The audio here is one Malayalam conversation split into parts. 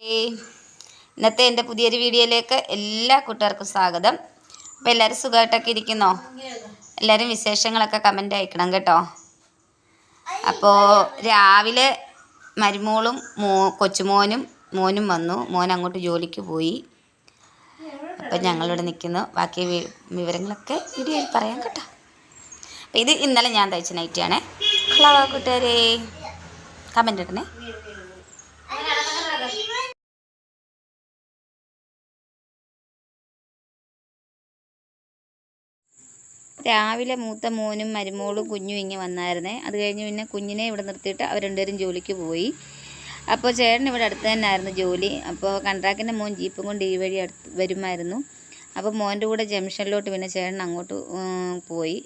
ഇന്നത്തെ എന്റെ പുതിയൊരു വീഡിയോയിലേക്ക് എല്ലാ കൂട്ടുകാർക്കും സ്വാഗതം. അപ്പോൾ എല്ലാവരും സുഖമായിട്ടൊക്കെ ഇരിക്കുന്നോ? എല്ലാവരും വിശേഷങ്ങളൊക്കെ കമന്റ് അയക്കണം കേട്ടോ. അപ്പോൾ രാവിലെ മരുമോളും മോ കൊച്ചുമോനും മോനും വന്നു. മോൻ അങ്ങോട്ട് ജോലിക്ക് പോയി. അപ്പം ഞങ്ങളിവിടെ നിൽക്കുന്നു. ബാക്കി വിവരങ്ങളൊക്കെ വീഡിയോയിൽ പറയാം കേട്ടോ. അപ്പോൾ ഇത് ഇന്നലെ ഞാൻ തയ്ച്ച നൈറ്റിയാണേ ഹലോ കൂട്ടുകാരെ. കമന്റ് ഇടണേ. രാവിലെ മൂത്ത മോനും മരുമോളും കുഞ്ഞും ഇങ്ങനെ വന്നായിരുന്നേ. അത് കഴിഞ്ഞ് പിന്നെ കുഞ്ഞിനെ ഇവിടെ നിർത്തിയിട്ട് അവർ രണ്ടുപേരും ജോലിക്ക് പോയി. അപ്പോൾ ചേട്ടൻ ഇവിടെ അടുത്ത് തന്നെയായിരുന്നു ജോലി. അപ്പോൾ കൺട്രാക്റ്റിന്റെ മോൻ ജീപ്പും കൊണ്ട് ഈ വഴി അടുത്ത് വരുമായിരുന്നു. അപ്പോൾ മോന്റെ കൂടെ ജംഷനിലോട്ട് പിന്നെ ചേട്ടൻ അങ്ങോട്ട് പോയി.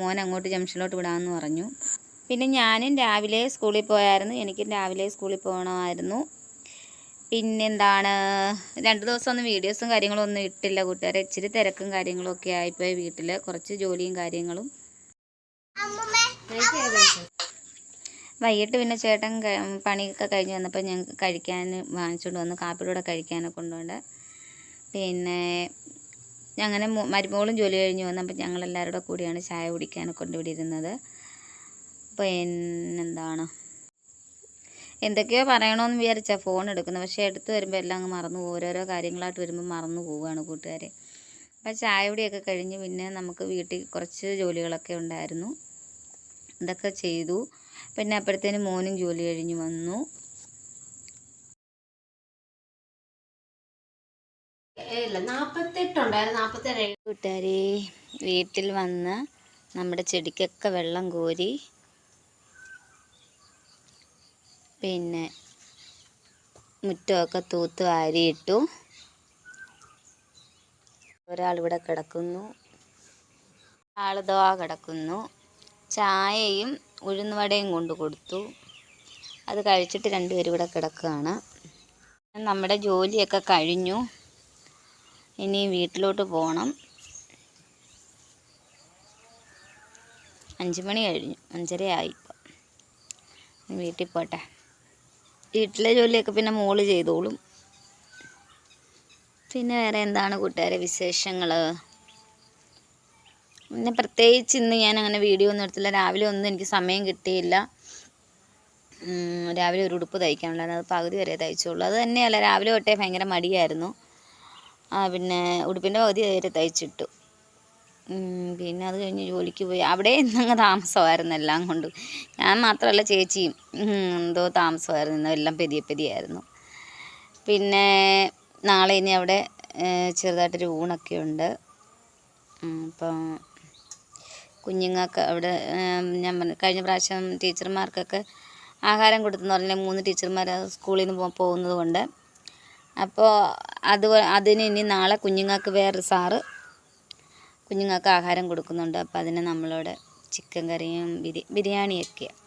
മോൻ അങ്ങോട്ട് ജംഷനിലോട്ട് വിടാമെന്ന് പറഞ്ഞു. പിന്നെ ഞാനും രാവിലെ സ്കൂളിൽ പോയായിരുന്നു. എനിക്കും രാവിലെ സ്കൂളിൽ പോകണമായിരുന്നു. പിന്നെന്താണ്? രണ്ട് ദിവസമൊന്നും വീഡിയോസും കാര്യങ്ങളും ഒന്നും ഇട്ടില്ല കൂട്ടുകാരെ. ഇച്ചിരി തിരക്കും കാര്യങ്ങളൊക്കെ ആയിപ്പോയി വീട്ടിൽ കുറച്ച് ജോലിയും കാര്യങ്ങളും. വൈകിട്ട് പിന്നെ ചേട്ടൻ പണിയൊക്കെ കഴിഞ്ഞ് വന്നപ്പോൾ ഞങ്ങൾക്ക് കഴിക്കാൻ വാങ്ങിച്ചുകൊണ്ട് വന്നു. കാപ്പിലൂടെ കഴിക്കാനൊക്കെ കൊണ്ടുകൊണ്ട് പിന്നെ അങ്ങനെ മരുമകളും ജോലി കഴിഞ്ഞ് വന്നപ്പോൾ ഞങ്ങൾ കൂടെ കൂടിയാണ് ചായ കുടിക്കാനൊക്കെ കൊണ്ട് ഇവിടെ ഇരുന്നത്. പിന്നെന്താണ് എന്തൊക്കെയോ പറയണമെന്ന് വിചാരിച്ചാൽ ഫോൺ എടുക്കുന്നത്. പക്ഷേ എടുത്തു വരുമ്പോൾ എല്ലാം അങ്ങ് മറന്നു പോകും. ഓരോരോ കാര്യങ്ങളായിട്ട് വരുമ്പോൾ മറന്നു പോവുകയാണ് കൂട്ടുകാരെ. അപ്പോൾ ചായ കുടിയൊക്കെ കഴിഞ്ഞ് പിന്നെ നമുക്ക് വീട്ടിൽ കുറച്ച് ജോലികളൊക്കെ ഉണ്ടായിരുന്നു. ഇതൊക്കെ ചെയ്തു. പിന്നെ അപ്പോഴത്തേന് മോനും ജോലി കഴിഞ്ഞ് വന്നു. കൂട്ടുകാരെ വീട്ടിൽ വന്ന് നമ്മുടെ ചെടിക്കൊക്കെ വെള്ളം കോരി പിന്നെ മുറ്റമൊക്കെ തൂത്ത് വാരിയിട്ടു ഒരാളിവിടെ കിടക്കുന്നു. ആളുതവാ കിടക്കുന്നു. ചായയും ഉഴുന്നുവടയും കൊണ്ട് കൊടുത്തു. അത് കഴിച്ചിട്ട് രണ്ടുപേരും ഇവിടെ കിടക്കുകയാണ്. നമ്മുടെ ജോലിയൊക്കെ കഴിഞ്ഞു. ഇനി വീട്ടിലോട്ട് പോകണം അഞ്ച് മണി കഴിഞ്ഞു. അഞ്ചര ആയി വീട്ടിൽ പോട്ടെ. വീട്ടിലെ ജോലിയൊക്കെ പിന്നെ മോൾ ചെയ്തോളും. പിന്നെ വേറെ എന്താണ് കൂട്ടുകാരെ വിശേഷങ്ങൾ പിന്നെ പ്രത്യേകിച്ച് ഇന്ന് ഞാൻ അങ്ങനെ വീഡിയോ ഒന്നും എടുത്തില്ല. രാവിലെ ഒന്നും എനിക്ക് സമയം കിട്ടിയില്ല. രാവിലെ ഒരു ഉടുപ്പ് തയ്ക്കാനുണ്ടായിരുന്നു. അത് പകുതി വരെ തയ്ച്ചുള്ളൂ. അത് തന്നെയല്ല രാവിലെ തൊട്ടേ ഭയങ്കര മടിയായിരുന്നു. പിന്നെ ഉടുപ്പിന്റെ പകുതി വരെ തയ്ച്ചിട്ടു. പിന്നെ അത് കഴിഞ്ഞ് ജോലിക്ക് പോയി. അവിടെ ഇന്നങ്ങ് താമസമായിരുന്നു എല്ലാം കൊണ്ട്. ഞാൻ മാത്രമല്ല ചേച്ചിയും എന്തോ താമസമായിരുന്നു. ഇന്ന് എല്ലാം പെതിയെ പെതിയായിരുന്നു പിന്നെ നാളെ ഇനി അവിടെ ചെറുതായിട്ടൊരു ഊണൊക്കെ ഉണ്ട്. അപ്പം കുഞ്ഞുങ്ങൾക്ക് അവിടെ ഞാൻ കഴിഞ്ഞ പ്രാവശ്യം ടീച്ചർമാർക്കൊക്കെ ആഹാരം കൊടുത്തെന്ന് പറഞ്ഞാൽ മൂന്ന് ടീച്ചർമാർ സ്കൂളിൽ നിന്ന് പോകുന്നത് കൊണ്ട്. അപ്പോൾ അത് അതിന് ഇനി നാളെ കുഞ്ഞുങ്ങൾക്ക് വേറൊരു സാറ് കുഞ്ഞുങ്ങൾക്ക് ആഹാരം കൊടുക്കുന്നുണ്ട്. അപ്പോൾ അതിന് നമ്മളോട് ചിക്കൻ കറിയും ബിരി ബിരിയാണിയൊക്കെയാണ്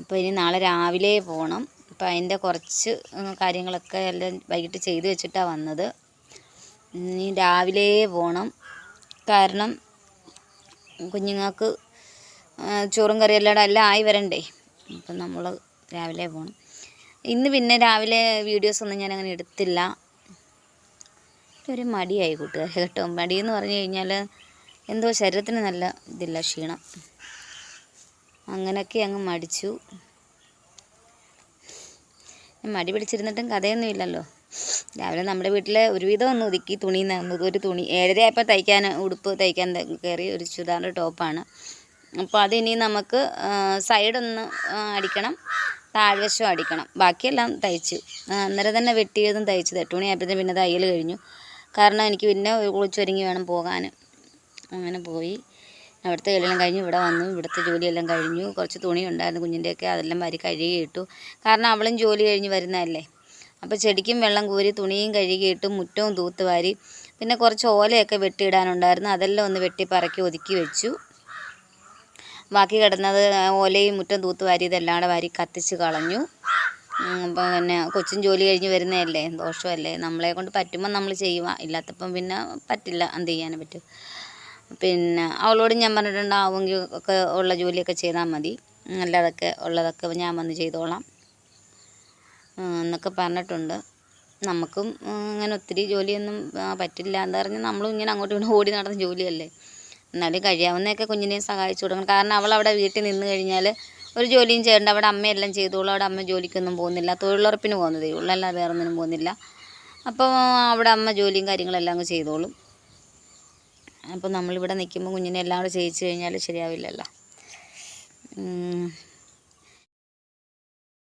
അപ്പോൾ ഇനി നാളെ രാവിലെ പോകണം അപ്പോൾ അതിന്റെ കുറച്ച് കാര്യങ്ങളൊക്കെ എല്ലാം വൈകിട്ട് ചെയ്ത് വെച്ചിട്ടാണ് വന്നത്. ഇനി രാവിലെ പോകണം കാരണം കുഞ്ഞുങ്ങൾക്ക് ചോറും കറി എല്ലാം ആയി വരണ്ടേ. അപ്പം നമ്മൾ രാവിലെ പോകണം ഇന്ന് പിന്നെ രാവിലെ വീഡിയോസ് ഒന്നും ഞാൻ അങ്ങനെ എടുത്തില്ല. ഒരു മടിയായി കൂട്ടുകാരെ കേട്ടോ. മടിയെന്ന് പറഞ്ഞു കഴിഞ്ഞാൽ എന്തോ ശരീരത്തിന് നല്ല ഇതില്ല ക്ഷീണം. അങ്ങനെയൊക്കെ അങ്ങ് മടിച്ചു. മടി പിടിച്ചിരുന്നിട്ടും കഥയൊന്നും ഇല്ലല്ലോ. രാവിലെ നമ്മുടെ വീട്ടിലെ ഒരുവിധം ഒന്ന് ഒതുക്കി തുണി ഒരു തുണി ഏഴര ആയപ്പോൾ തയ്ക്കാൻ ഉടുപ്പ് തയ്ക്കാൻ കയറി ഒരു ചുരിദാറിന്റെ ടോപ്പാണ്. അപ്പോൾ അതിനി നമുക്ക് സൈഡൊന്ന് അടിക്കണം താഴ്വശം അടിക്കണം. ബാക്കിയെല്ലാം തയ്ച്ചു. അന്നേരം തന്നെ വെട്ടിയതും തയ്ച്ചത്. എട്ട് മണിയായപ്പോഴത്തേന് പിന്നെ തയ്യൽ കഴിഞ്ഞു. കാരണം എനിക്ക് പിന്നെ കുളിച്ചൊരുങ്ങി വേണം പോകാൻ. അങ്ങനെ പോയി. അവിടുത്തെ എല്ലാം കഴിഞ്ഞ് ഇവിടെ വന്നു. ഇവിടുത്തെ ജോലിയെല്ലാം കഴിഞ്ഞു. കുറച്ച് തുണി ഉണ്ടായിരുന്നു കുഞ്ഞിന്റെയൊക്കെ. അതെല്ലാം വരി കഴുകിയിട്ടു കാരണം അവളും ജോലി കഴിഞ്ഞ് വരുന്നതല്ലേ. അപ്പോൾ ചെടിക്കും വെള്ളം കോരി തുണിയും കഴുകിയിട്ട് മുറ്റവും തൂത്ത് വാരി പിന്നെ കുറച്ച് ഓലയൊക്കെ വെട്ടിയിടാനുണ്ടായിരുന്നു. അതെല്ലാം ഒന്ന് വെട്ടി പറക്കി ഒതുക്കി വെച്ചു. ബാക്കി കിടന്നത് ഓലയും മുറ്റം തൂത്ത് വാരി ഇതെല്ലാം കൂടെ വാരി കത്തിച്ച് കളഞ്ഞു. പിന്നെ കൊച്ചും ജോലി കഴിഞ്ഞ് വരുന്നതല്ലേ? ദോഷമല്ലേ? നമ്മളെ കൊണ്ട് പറ്റുമ്പോൾ നമ്മൾ ചെയ്യുക ഇല്ലാത്തപ്പം പിന്നെ പറ്റില്ല എന്ത് ചെയ്യാനും പറ്റും. പിന്നെ അവളോട് ഞാൻ പറഞ്ഞിട്ടുണ്ടാവുമെങ്കിൽ ഒക്കെ ഉള്ള ജോലിയൊക്കെ ചെയ്താൽ മതി. നല്ലതൊക്കെ ഉള്ളതൊക്കെ ഞാൻ വന്ന് ചെയ്തോളാം. എന്നൊക്കെ പറഞ്ഞിട്ടുണ്ട്. നമുക്കും ഇങ്ങനെ ഒത്തിരി ജോലിയൊന്നും പറ്റില്ല എന്താ പറഞ്ഞാൽ നമ്മളും ഇങ്ങനെ അങ്ങോട്ടും ഇങ്ങോട്ടും ഓടി നടന്ന ജോലിയല്ലേ? എന്നാലും കഴിയാവുന്നതൊക്കെ കുഞ്ഞിനെ സഹായിച്ചു കൊടുക്കണം. കാരണം അവൾ അവിടെ വീട്ടിൽ നിന്ന് കഴിഞ്ഞാൽ ഒരു ജോലിയും ചെയ്യേണ്ട. അവിടെ അമ്മയെല്ലാം ചെയ്തോളൂ. അവിടെ അമ്മ ജോലിക്കൊന്നും പോകുന്നില്ല. തൊഴിലുറപ്പിന് പോകുന്നതേ ഉള്ളൂ. അല്ലാതെ വേറെ ഒന്നിനും പോകുന്നില്ല അപ്പോൾ അവിടെ അമ്മ ജോലിയും കാര്യങ്ങളെല്ലാം അങ്ങ് ചെയ്തോളും. അപ്പോൾ നമ്മളിവിടെ നിൽക്കുമ്പോൾ കുഞ്ഞിനെ എല്ലാം കൂടെ ചെയ്യിച്ചു കഴിഞ്ഞാൽ ശരിയാവില്ലല്ലോ.